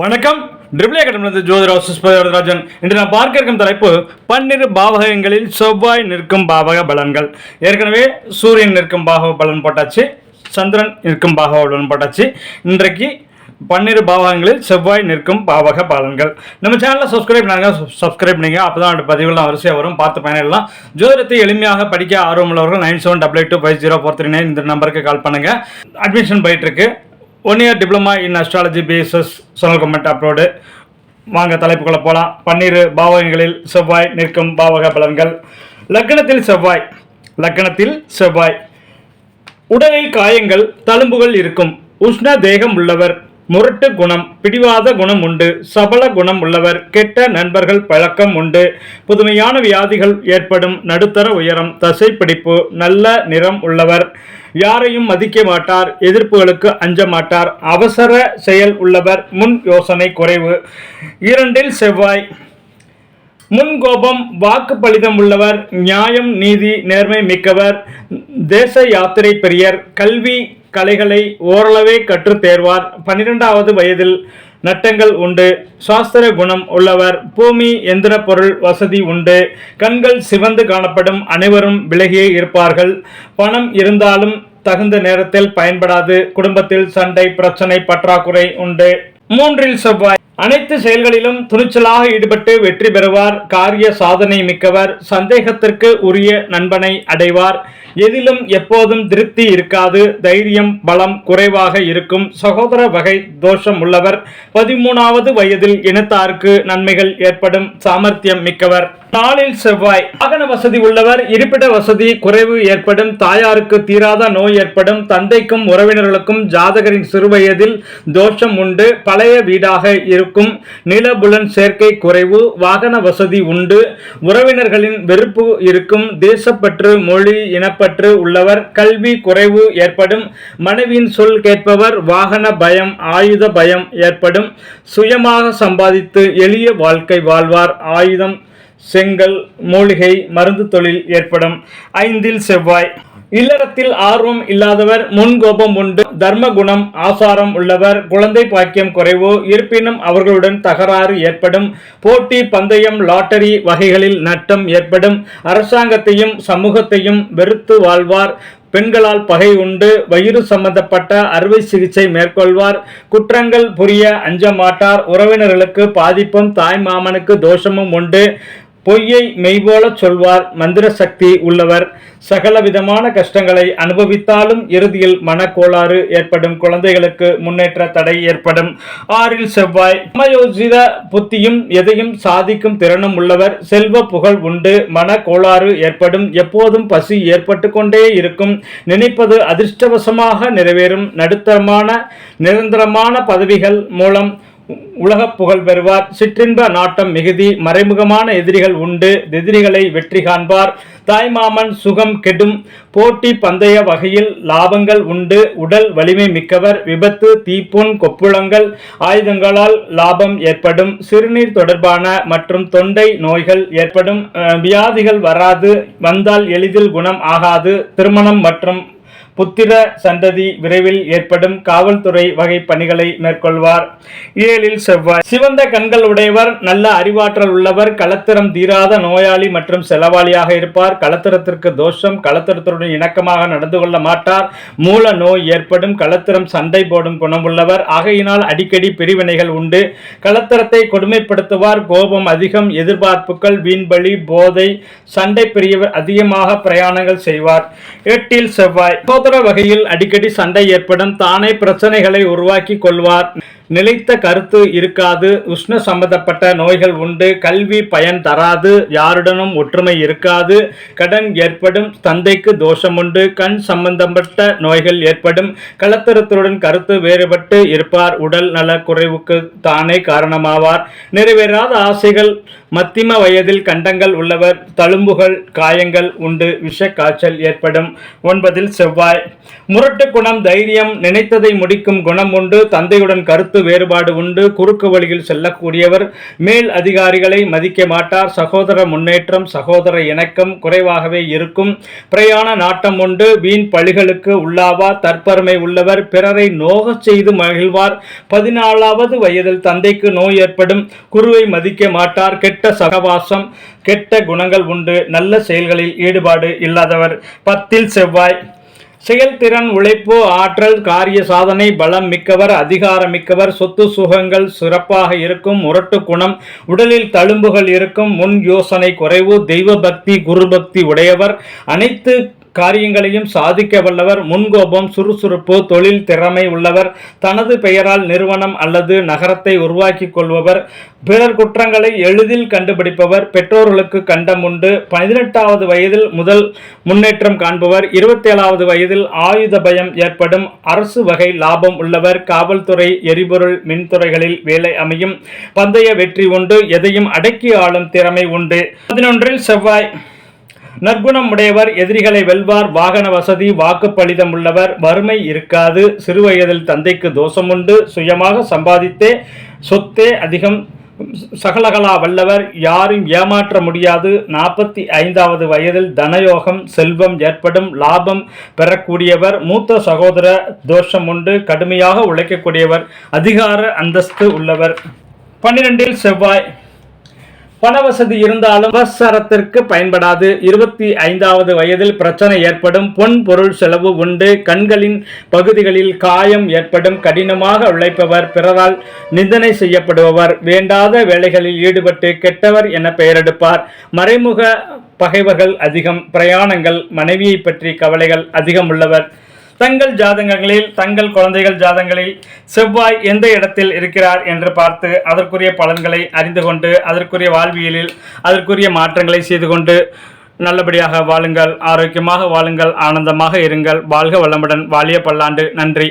வணக்கம். ட்ரிபிள் அகாடமிலிருந்து ஜோதிட ராஜன் இன்று நான் பார்க்க இருக்கும் தலைப்பு பன்னிரு பாவகங்களில் செவ்வாய் நிற்கும் பாவக பலன்கள். ஏற்கனவே சூரியன் நிற்கும் பாவக பலன் போட்டாச்சு சந்திரன் நிற்கும் பாவக பலன் போட்டாச்சு. இன்றைக்கு பன்னிரு பாவகங்களில் செவ்வாய் நிற்கும் பாவக பலன்கள். நம்ம சேனலில் சப்ஸ்கிரைப் பண்ணாங்க சப்ஸ்கிரைப் பண்ணிங்க அப்போ தான் பதிவுலாம் வரிசையாக வரும். பார்த்து பயனிடலாம் ஜோதிடத்தை எளிமையாக படிக்க ஆர்வமுள்ளவர்கள் nine seven double eight two five zero four three nine இந்த நம்பருக்கு கால் பண்ணுங்கள் அட்மிஷன் போயிட்டுருக்கு one year diploma in astrology bases சொனல் கமெண்ட் அப்லோடு வாங்க தலைப்புக்குள்ள போகலாம் பன்னிரு பாவகங்களில் செவ்வாய் நிற்கும் பாவக பலன்கள். லக்னத்தில் செவ்வாய் லக்னத்தில் செவ்வாய். உடலில் காயங்கள் தழும்புகள் இருக்கும். உஷ்ண தேகம் உள்ளவர். முரட்டு குணம் பிடிவாத குணம் உண்டு சபல குணம் உள்ளவர் கெட்ட நண்பர்கள் பழக்கம் உண்டு. புதுமையான வியாதிகள் ஏற்படும் நடுத்தர உயரம் தசைப்பிடிப்பு நல்ல நிறம் உள்ளவர். யாரையும் மதிக்க மாட்டார் எதிர்ப்புகளுக்கு அஞ்ச மாட்டார். அவசர செயல் உள்ளவர் முன் யோசனை குறைவு. இரண்டில் செவ்வாய். முன்கோபம் வாக்கு பலிதம் உள்ளவர் நியாயம் நீதி நேர்மை மிக்கவர். தேச யாத்திரை பெரியர் கல்வி கலைகளை ஓரளவே கற்று தேர்வார் பன்னிரெண்டாவது வயதில் நட்டங்கள் உண்டு. சாஸ்திர குணம் உள்ளவர். பூமி எந்திர பொருள் வசதி உண்டு. கண்கள் சிவந்து காணப்படும் அனைவரும் விலகியே இருப்பார்கள். பணம் இருந்தாலும் தகுந்த நேரத்தில் பயன்படாது. குடும்பத்தில் சண்டை பிரச்சனை பற்றாக்குறை உண்டு. மூன்றில் செவ்வாய் அனைத்து செயல்களிலும் துணிச்சலாக ஈடுபட்டு வெற்றி பெறுவார். காரிய சாதனை மிக்கவர் சந்தேகத்திற்கு உரிய நண்பனை அடைவார். எதிலும் எப்போதும் திருப்தி இருக்காது. தைரியம் பலம் குறைவாக இருக்கும். சகோதர வகை தோஷம் உள்ளவர். பதிமூணாவது வயதில் இனத்தாருக்கு நன்மைகள் ஏற்படும் சாமர்த்தியம் மிக்கவர். நாளில் செவ்வாய். வாகன வசதி உள்ளவர். இருப்பிட வசதி குறைவு ஏற்படும். தாயாருக்கு தீராத நோய் ஏற்படும். தந்தைக்கும் உறவினர்களுக்கும் ஜாதகரின் சிறுவயதில் தோஷம் உண்டு. பழைய வீடாக இருக்கும் இருக்கும். நிலபுலன் சேர்க்கை குறைவு வாகன வசதி உண்டு. உறவினர்களின் வெறுப்பு இருக்கும். தேசப்பற்று மொழி இனப்பற்று உள்ளவர் கல்வி குறைவு ஏற்படும். மனைவியின் சொல் கேட்பவர் வாகன பயம் ஆயுத பயம் ஏற்படும். சுயமாக சம்பாதித்து எளிய வாழ்க்கை வாழ்வார். ஆயுதம் செங்கல் மூலிகை மருந்து தொழில் ஏற்படும். ஐந்தில் செவ்வாய். இல்லறத்தில் ஆர்வம் இல்லாதவர் முன்கோபம் உண்டு. தர்ம குணம் ஆசாரம் உள்ளவர் குழந்தை பாக்கியம் குறைவு. இருப்பினும் அவர்களுடன் தகராறு ஏற்படும். போட்டி பந்தயம் லாட்டரி வகைகளில் நட்டம் ஏற்படும். அரசாங்கத்தையும் சமூகத்தையும் வெறுத்து வாழ்வார். பெண்களால் பகை உண்டு. வயிறு சம்பந்தப்பட்ட அறுவை சிகிச்சை மேற்கொள்வார். குற்றங்கள் புரிய அஞ்ச மாட்டார். உறவினர்களுக்கு பாதிப்பும் தாய் மாமனுக்கு தோஷமும் உண்டு. பொய்யை மெய்போலச் சொல்வார் மந்திர சக்தி உள்ளவர். சகல விதமான கஷ்டங்களை அனுபவித்தாலும் இறுதியில் மனக்கோளாறு ஏற்படும். குழந்தைகளுக்கு முன்னேற்ற தடை ஏற்படும். ஆறில் செவ்வாய். சமயோசித புத்தியும் எதையும் சாதிக்கும் திறனும் உள்ளவர். செல்வ புகழ் உண்டு. மனக்கோளாறு ஏற்படும். எப்போதும் பசி ஏற்பட்டு கொண்டே இருக்கும். நினைப்பது அதிர்ஷ்டவசமாக நிறைவேறும். நடுத்தரமான நிரந்தரமான பதவிகள் மூலம் உலக புகழ் பெறுவார். சிற்றின்ப நாட்டம் மிகுதி மறைமுகமான எதிரிகள் உண்டு. எதிரிகளை வெற்றி காண்பார். தாய்மாமன் சுகம் கெடும். போட்டி பந்தய வகையில் லாபங்கள் உண்டு. உடல் வலிமை மிக்கவர். விபத்து தீப்புண் கொப்புளங்கள் ஆயுதங்களால் லாபம் ஏற்படும். சிறுநீர் தொடர்பான மற்றும் தொண்டை நோய்கள் ஏற்படும். வியாதிகள் வராது. வந்தால் எளிதில் குணம் ஆகாது. திருமணம் மற்றும் புத்திர சந்ததி விரைவில் ஏற்படும் காவல்துறை வகை பணிகளை மேற்கொள்வார். ஏழில் செவ்வாய். சிவந்த கண்கள் உடையவர் நல்ல அறிவாற்றல் உள்ளவர் களத்திரம் தீராத நோயாளி மற்றும் செலவாளியாக இருப்பார். களத்திரத்திற்கு தோஷம் களத்திரத்துடன் இணக்கமாக நடந்து கொள்ள மாட்டார். மூல நோய் ஏற்படும் களத்திரம் சண்டை போடும் குணமுள்ளவர் ஆகையினால் அடிக்கடி பிரிவினைகள் உண்டு. களத்திரத்தை கொடுமைப்படுத்துவார். கோபம் அதிகம் எதிர்பார்ப்புகள் வீண்பலி போதை சண்டை பெரியவர் அதிகமாக பிரயாணங்கள் செய்வார். எட்டில் செவ்வாய். சகோதர வகையில் அடிக்கடி சண்டை ஏற்படும் தானே பிரச்சனைகளை உருவாக்கி கொள்வார். நிலைத்த கருத்து இருக்காது. உஷ்ண சம்பந்தப்பட்ட நோய்கள் உண்டு. கல்வி பயன் தராது. யாருடனும் ஒற்றுமை இருக்காது. கடன் ஏற்படும். தந்தைக்கு தோஷம் உண்டு கண் சம்பந்தப்பட்ட நோய்கள் ஏற்படும். கலத்தரத்துடன் கருத்து வேறுபட்டு இருப்பார். உடல் நல குறைவுக்கு தானே காரணமாவார். நிறைவேறாத ஆசைகள் மத்திம வயதில் கண்டங்கள் உள்ளவர் தழும்புகள் காயங்கள் உண்டு. விஷ காய்ச்சல் ஏற்படும். ஒன்பதில் செவ்வாய். முரட்டு குணம் தைரியம் நினைத்ததை முடிக்கும் குணம் உண்டு. தந்தையுடன் கருத்து கருத்து வேறுபாடு உண்டு. குறுக்கு வழியில் செல்லக்கூடியவர் மேல் அதிகாரிகளை மதிக்க மாட்டார். சகோதர முன்னேற்றம் சகோதர இணக்கம் குறைவாகவே இருக்கும். பிரயாண நாட்டம் உண்டு. வீண் பழிகளுக்கு உள்ளாவா தற்பெருமை உள்ளவர் பிறரை நோகச் செய்து மகிழ்வார். பதினாலாவது வயதில் தந்தைக்கு நோய் ஏற்படும். குருவை மதிக்க மாட்டார். கெட்ட சகவாசம் கெட்ட குணங்கள் உண்டு. நல்ல செயல்களில் ஈடுபாடு இல்லாதவர். பத்தில் செவ்வாய் செயல்திறன் உழைப்பு ஆற்றல் காரிய சாதனை பலம் மிக்கவர் அதிகாரம் மிக்கவர் சொத்து சுகங்கள் சிறப்பாக இருக்கும் முரட்டு குணம் உடலில் தழும்புகள் இருக்கும் முன் யோசனை குறைவு தெய்வ பக்தி குரு பக்தி உடையவர் அனைத்து காரியங்களையும் சாதிக்க வல்லவர் முன்கோபம் சுறுசுறுப்பு தொழில் திறமை உள்ளவர் தனது பெயரால் நிறுவனம் அல்லது நகரத்தை உருவாக்கி கொள்பவர் பிறர் குற்றங்களை எளிதில் கண்டுபிடிப்பவர் பெற்றோர்களுக்கு கண்டம் உண்டு பதினெட்டாவது வயதில் முதல் முன்னேற்றம் காண்பவர் இருபத்தேழாவது வயதில் ஆயுத பயம் ஏற்படும் அரசு வகை லாபம் உள்ளவர் காவல்துறை எரிபொருள் மின்துறைகளில் வேலை அமையும் பந்தய வெற்றி உண்டு எதையும் அடக்கி ஆளும் திறமை உண்டு. பதினொன்றில் செவ்வாய் நற்குணம் உடையவர் எதிரிகளை வெல்வார் வாகன வசதி வாக்குப்பளிதம் உள்ளவர் வறுமை இருக்காது சிறுவயதில் தந்தைக்கு தோஷம் உண்டு சுயமாக சம்பாதித்தே சொத்தே அதிகம் சகலகலா வல்லவர் யாரும் ஏமாற்ற முடியாது நாற்பத்தி ஐந்தாவது வயதில் தனயோகம் செல்வம் ஏற்படும் லாபம் பெறக்கூடியவர் மூத்த சகோதர தோஷம் உண்டு கடுமையாக உழைக்கக்கூடியவர் அதிகார அந்தஸ்து உள்ளவர். பன்னிரெண்டில் செவ்வாய் பணவசதி இருந்தாலும் அவசரத்திற்கு பயன்படாது. இருபத்தி ஐந்தாவது வயதில் பிரச்சனை ஏற்படும். பொன் பொருள் செலவு உண்டு. கண்களின் பகுதிகளில் காயம் ஏற்படும். கடினமாக உழைப்பவர் பிறரால் நிந்தனை செய்யப்படுபவர். வேண்டாத வேலைகளில் ஈடுபட்டு கெட்டவர் என பெயரெடுப்பார். மறைமுக பகைவர்கள் அதிகம். பிரயாணங்கள் மனைவியை பற்றி கவலைகள் அதிகம் உள்ளவர். தங்கள் ஜாதகங்களில் தங்கள் குழந்தைகள் ஜாதகங்களில் செவ்வாய் எந்த இடத்தில் இருக்கிறார் என்று பார்த்து அதற்குரிய பலன்களை அறிந்து கொண்டு அதற்குரிய வாழ்வியலில் அதற்குரிய மாற்றங்களை செய்து கொண்டு நல்லபடியாக வாழுங்கள் ஆரோக்கியமாக வாழுங்கள் ஆனந்தமாக இருங்கள். வாழ்க வளமுடன் வாழிய பல்லாண்டு. நன்றி.